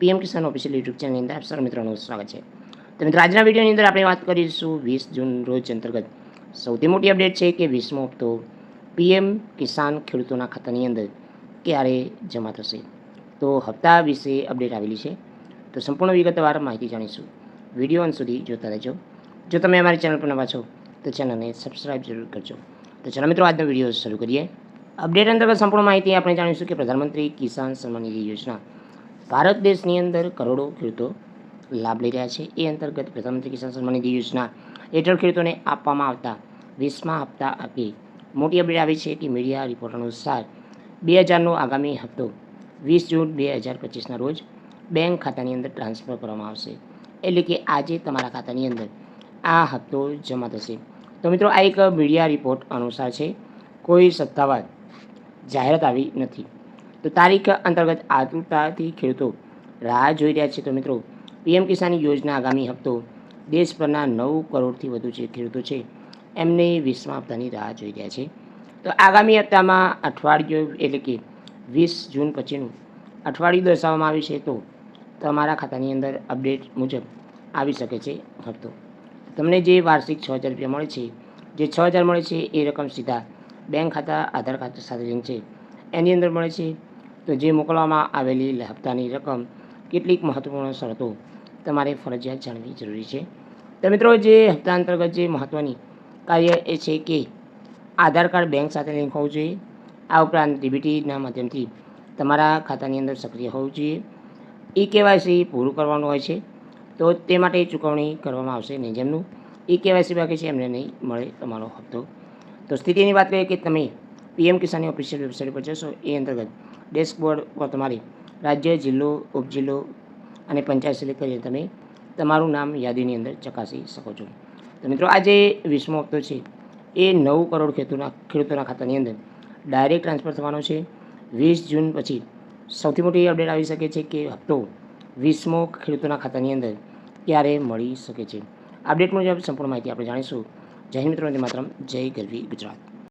PM કિસાન official YouTube ચેનલની અંદર આપ સર્વ મિત્રોનું સ્વાગત છે. તો મિત્રો, આજના વિડીયોની અંદર આપણે વાત કરીશું વીસ જૂન રોજ અંતર્ગત સૌથી મોટી અપડેટ છે કે વીસમો હપ્તો પીએમ કિસાન ખેડૂતોના ખાતાની અંદર ક્યારે જમા થશે? તો હપ્તા વિશે અપડેટ આવેલી છે. તો સંપૂર્ણ વિગતવાર માહિતી જાણીશું. વીડિયો અંત સુધી જોતા રહેજો. જો તમે અમારી ચેનલ પર નવા છો, તો ચેનલને સબસ્ક્રાઈબ જરૂર કરજો. તો ચાલો મિત્રો, આજનો વીડિયો શરૂ કરીએ. અપડેટ અંતર્ગત સંપૂર્ણ માહિતી આપણે જાણીશું કે પ્રધાનમંત્રી કિસાન સન્માન નિધિ યોજના ભારત દેશની અંદર કરોડો ખેડૂતો લાભ લઈ રહ્યા છે. એ અંતર્ગત પ્રધાનમંત્રી કિસાન સન્માન નિધિ યોજના હેઠળ ખેડૂતોને આપવામાં આવતા વીસમા હપ્તા આપી મોટી અપડેટ આવી છે કે મીડિયા રિપોર્ટ અનુસાર બે હજારનો આગામી હપ્તો વીસ જૂન બે હજાર પચીસના રોજ બેંક ખાતાની અંદર ટ્રાન્સફર કરવામાં આવશે. એટલે કે આજે તમારા ખાતાની અંદર આ હપ્તો જમા થશે. તો મિત્રો, આ એક મીડિયા રિપોર્ટ અનુસાર છે. કોઈ સત્તાવાર જાહેરાત આવી નથી. તો તારીખ અંતર્ગત આતુરતાથી ખેડૂતો રાહ જોઈ રહ્યા છે તો મિત્રો, પીએમ કિસાન યોજના આગામી હપ્તો દેશભરના નવ કરોડથી વધુ જે ખેડૂતો છે, એમને વીસમા હપ્તાની રાહ જોઈ રહ્યા છે. તો આગામી હપ્તામાં અઠવાડિયું એટલે કે વીસ જૂન પછીનું અઠવાડિયું દર્શાવવામાં આવ્યું છે તો તમારા ખાતાની અંદર અપડેટ મુજબ આવી શકે છે હપ્તો. તમને જે વાર્ષિક છ હજાર રૂપિયા મળે છે, જે છ હજાર મળે છે એ રકમ સીધા બેંક ખાતા, આધાર ખાતા સાથે લિંક છે. એની અંદર મળે છે તો જે મોકલવામાં આવેલી હપ્તાની રકમ કેટલીક મહત્વપૂર્ણ શરતો તમારે ફરજિયાત જાણવી જરૂરી છે. તો મિત્રો, જે હપ્તા અંતર્ગત જે મહત્ત્વની કાર્ય એ છે કે આધાર કાર્ડ બેંક સાથે લિંક હોવું જોઈએ. આ ઉપરાંત ડીબીટીના માધ્યમથી તમારા ખાતાની અંદર સક્રિય હોવું જોઈએ. ઈ કેવાયસી પૂરું કરવાનું હોય છે, તો તે માટે ચૂકવણી કરવામાં આવશે નહીં જેમનું ઈ કેવાયસી બાકી છે એમને નહીં મળે તમારો હપ્તો. તો સ્થિતિની વાત કરીએ કે તમે પીએમ કિસાનની ઓફિશિયલ વેબસાઇટ પર જશો. એ અંતર્ગત ડેશબોર્ડ પર તમારી રાજ્ય, જિલ્લો, ઉપજિલ્લો અને પંચાયત સિલેક્ટ કરીને તમે તમારું નામ યાદીની અંદર ચકાસી શકો છો. તો મિત્રો, આ જે વીસમો હપ્તો છે, એ નવ કરોડ ખેડૂતોના ખેડૂતોના ખાતાની અંદર ડાયરેક્ટ ટ્રાન્સફર થવાનો છે. વીસ જૂન પછી સૌથી મોટી અપડેટ આવી શકે છે કે હપ્તો વીસમો ખેડૂતોના ખાતાની અંદર ક્યારે મળી શકે છે. અપડેટ મુજબ સંપૂર્ણ માહિતી આપણે જાણીશું. જય મિત્રો માત્ર જય ગરવી ગુજરાત.